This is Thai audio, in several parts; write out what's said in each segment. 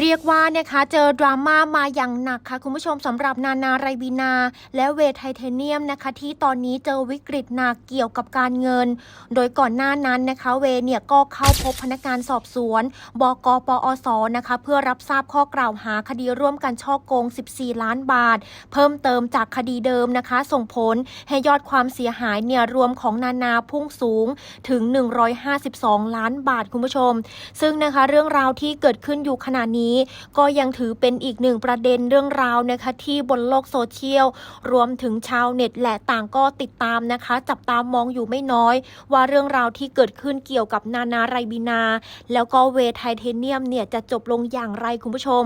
เรียกว่านะคะเจอดราม่ามาอย่างหนักค่ะ คุณผู้ชมสำหรับนานาไรบีนา และเวทไทเทเนียมนะคะ ที่ตอนนี้เจอวิกฤตหนักเกี่ยวกับการเงิน โดยก่อนหน้านั้นนะคะ เวเนี่ยก็เข้าพบพนักงานสอบสวน บกปอสนะคะ เพื่อรับทราบข้อกล่าวหาคดีร่วมกันช่อโกง 14 ล้านบาท เพิ่มเติมจากคดีเดิมนะคะ ส่งผลให้ยอดความเสียหายเนี่ยรวมของนานาพุ่งสูงถึง 152 ล้านบาทคุณผู้ชม ซึ่งนะคะเรื่องราวที่เกิดขึ้นอยู่ขณะนี้ก็ยังถือเป็นอีกหนึ่งประเด็นเรื่องราวนะคะที่บนโลกโซเชียล รวมถึงชาวเน็ตและต่างก็ติดตามนะคะ จับตามองอยู่ไม่น้อย ว่าเรื่องราวที่เกิดขึ้นเกี่ยวกับนานาไรบีนา แล้วก็เวทไทเทเนียมเนี่ยจะจบลงอย่างไรคุณผู้ชม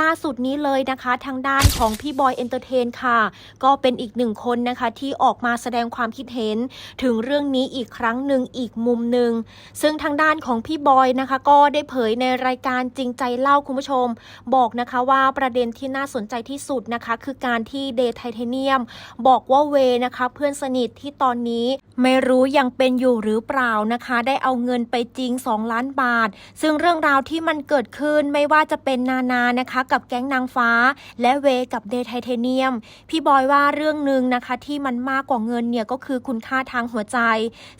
ล่าสุดนี้เลยนะคะ ทางด้านของพี่บอยเอนเตอร์เทนค่ะ ก็เป็นอีกหนึ่งคนนะคะที่ออกมาแสดงความคิดเห็น ถึงเรื่องนี้อีกครั้งหนึ่งอีกมุมหนึ่งซึ่งทางด้านของพี่บอยนะคะ ก็ได้เผยในรายการจริงใจเล่าคุณผู้ชม บอกนะคะว่าประเด็นที่น่าสนใจที่สุดนะคะ คือการที่เดทไทเทเนียม บอกว่าเวนะคะ เพื่อนสนิทที่ตอนนี้ไม่รู้ยังเป็นอยู่หรือเปล่านะคะ ได้เอาเงินไปจริง 2 ล้านบาท ซึ่งเรื่องราวที่มันเกิดขึ้นไม่ว่าจะเป็นนานานะคะ กับแก๊งนางฟ้า และเวกับเดทไทเทเนียม พี่บอยว่าเรื่องหนึ่งนะคะที่มันมากกว่าเงินเนี่ยก็คือคุณค่าทางหัวใจ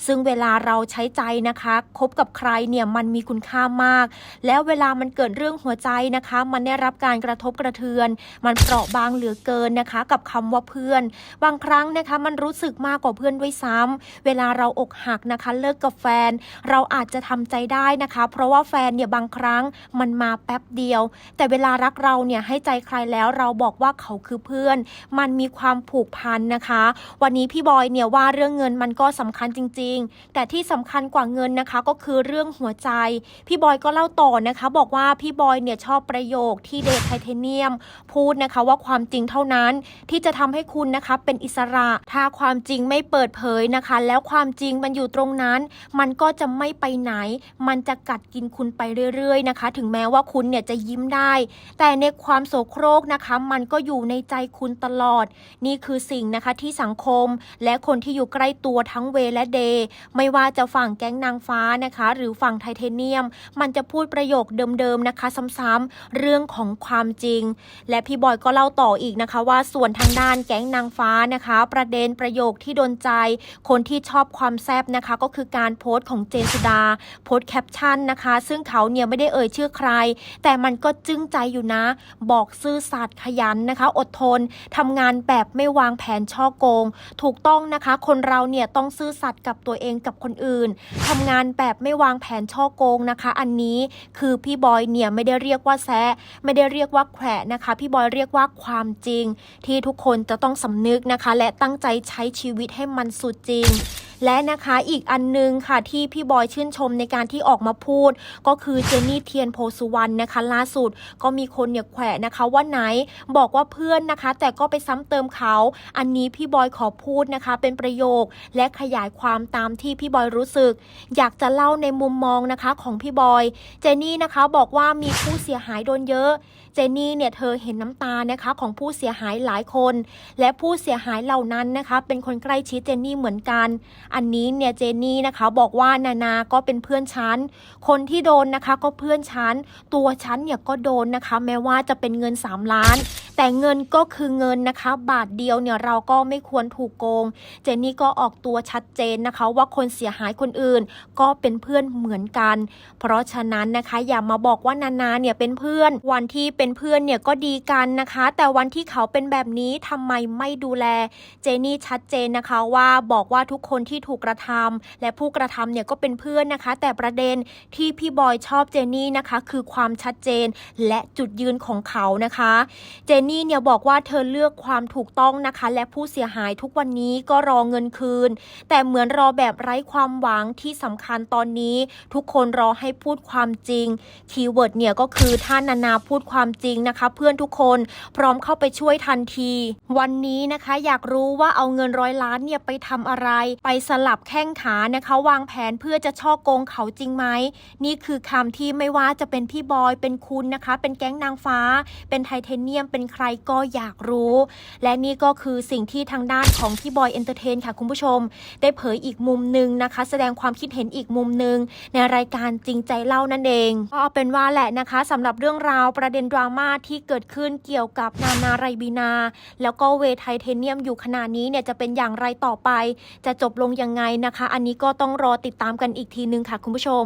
ซึ่งเวลาเราใช้ใจนะคะคบกับใครเนี่ยมันมีคุณค่ามาก แล้วเวลามันเกิดเรื่องหัวใจนะคะ มันได้รับการกระทบกระเทือน มันเปราะบางเหลือเกินนะคะ กับคำว่าเพื่อน บางครั้งนะคะ มันรู้สึกมากกว่าเพื่อนด้วยซ้ำเวลาเราอกหักนะคะ เลิกกับแฟน เราอาจจะทำใจได้นะคะ เพราะว่าแฟนเนี่ยบางครั้งมันมาแป๊บเดียว แต่เวลารักเราเนี่ยให้ใจใครแล้วเราบอกว่าเขาคือเพื่อน มันมีความผูกพันนะคะ วันนี้พี่บอยเนี่ยว่าเรื่องเงินมันก็สำคัญจริง ๆ แต่ที่สำคัญกว่าเงินนะคะก็คือเรื่องหัวใจ พี่บอยก็เล่าต่อนะคะ บอกว่าพี่บอยเนี่ยชอบประโยคที่เดทไทเทเนียม พูดนะคะว่าความจริงเท่านั้นที่จะทำให้คุณนะคะเป็นอิสระ ถ้าความจริงไม่เปิดเผยนะคะ แล้วความจริงมันอยู่ตรงนั้น มันก็จะไม่ไปไหน มันจะกัดกินคุณไปเรื่อยๆนะคะ ถึงแม้ว่าคุณเนี่ยจะยิ้มได้ แต่ในความโศโครกนะคะ มันก็อยู่ในใจคุณตลอด นี่คือสิ่งนะคะที่สังคม และคนที่อยู่ใกล้ตัวทั้งเวและเดย์ไม่ว่าจะฝั่งแก๊งนางฟ้านะคะ หรือฝั่งไทเทเนียม มันจะพูดประโยคเดิมๆนะคะซ้ำๆเรื่องของความจริง และพี่บอยก็เล่าต่ออีกนะคะว่าส่วนทางด้านแก๊งนางฟ้านะคะ ประเด็นประโยคที่โดนใจ คนที่ชอบความแซบนะคะ ก็คือการโพสต์ของเจนสุดา โพสต์แคปชั่นนะคะ ซึ่งเขาเนี่ยไม่ได้เอ่ยชื่อใคร แต่มันก็จึ้งใจอยู่นะ บอกซื่อสัตย์ขยันนะคะ อดทนทำงานแบบไม่วางแผนช่อโกง ถูกต้องนะคะ คนเราเนี่ยต้องซื่อสัตย์กับตัวเองกับคนอื่นทำงานแบบไม่วางแผนช่อโกงนะคะ อันนี้คือพี่บอยเนี่ยไม่ได้เรียียกว่าแซะไม่ได้เรียกว่าแขวะนะคะ พี่บอยเรียกว่าความจริง ที่ทุกคนจะต้องสำนึกนะคะ และตั้งใจใช้ชีวิตให้มันสุดจริง และนะคะอีกอันนึงค่ะที่พี่บอยชื่นชมในการที่ออกมาพูด ก็คือเจนนี่เทียนโพสุวรรณนะคะ ล่าสุดก็มีคนเนี่ยแขวะนะคะว่าไหนบอกว่าเพื่อนนะคะ แต่ก็ไปซ้ำเติมเขา อันนี้พี่บอยขอพูดนะคะ เป็นประโยคและขยายความตามที่พี่บอยรู้สึก อยากจะเล่าในมุมมองนะคะของพี่บอย เจนนี่นะคะบอกว่ามีผู้เสียหายโดนเยอะ เจนนี่เนี่ยเธอเห็นน้ำตานะคะของผู้เสียหายหลายคน และผู้เสียหายเหล่านั้นนะคะ เป็นคนใกล้ชิดเจนนี่เหมือนกันอันนี้เนี่ยเจนนี่นะคะบอกว่านานาก็เป็นเพื่อนฉัน คนที่โดนนะคะก็เพื่อนฉัน ตัวฉันเนี่ยก็โดนนะคะ แม้ว่าจะเป็นเงิน 3 ล้าน แต่เงินก็คือเงินนะคะ บาทเดียวเนี่ยเราก็ไม่ควรถูกโกง เจนนี่ก็ออกตัวชัดเจนนะคะ ว่าคนเสียหายคนอื่น ก็เป็นเพื่อนเหมือนกัน เพราะฉะนั้นนะคะอย่ามาบอกว่านานาเนี่ยเป็นเพื่อน วันที่เป็นเพื่อนเนี่ยก็ดีกันนะคะ แต่วันที่เขาเป็นแบบนี้ทำไมไม่ดูแล เจนี่ชัดเจนนะคะว่าบอกว่าทุกคนที่ถูกกระทำและผู้กระทำเนี่ยก็เป็นเพื่อนนะคะ แต่ประเด็นที่พี่บอยชอบเจนี่นะคะ คือความชัดเจนและจุดยืนของเขานะคะ เจนนี่เนี่ยบอกว่าเธอเลือกความถูกต้องนะคะ และผู้เสียหายทุกวันนี้ก็รอเงินคืน แต่เหมือนรอแบบไร้ความหวังที่สำคัญตอนนี้ ทุกคนรอให้พูดความจริงคีย์เวิร์ดเนี่ยก็คือถ้านานาพูดความจริงนะคะ เพื่อนทุกคนพร้อมเข้าไปช่วยทันที วันนี้นะคะ อยากรู้ว่าเอาเงินร้อยล้านเนี่ยไปทำอะไรไปสลับแข้งขานะคะวางแผนเพื่อจะช่อโกงเขาจริงไหมนี่คือคำที่ไม่ว่าจะเป็นพี่บอยเป็นคุณนะคะ เป็นแก๊งนางฟ้า เป็นไทเทเนียม เป็นใครก็อยากรู้ และนี่ก็คือสิ่งที่ทางด้านของพี่บอยเอนเตอร์เทนค่ะคุณผู้ชม ได้เผยอีกมุมหนึ่งนะคะ แสดงความคิดเห็นอีกมุมหนึ่งในรายการจริงใจเล่านั่นเองก็เอาเป็นว่าแหละนะคะสำหรับเรื่องราวประเด็นดราม่าที่เกิดขึ้นเกี่ยวกับนานาไรบีนา แล้วก็เวทไทเทเนียมอยู่ขณะนี้เนี่ยจะเป็นอย่างไรต่อไป จะจบลงยังไงนะคะ อันนี้ก็ต้องรอติดตามกันอีกทีนึงค่ะคุณผู้ชม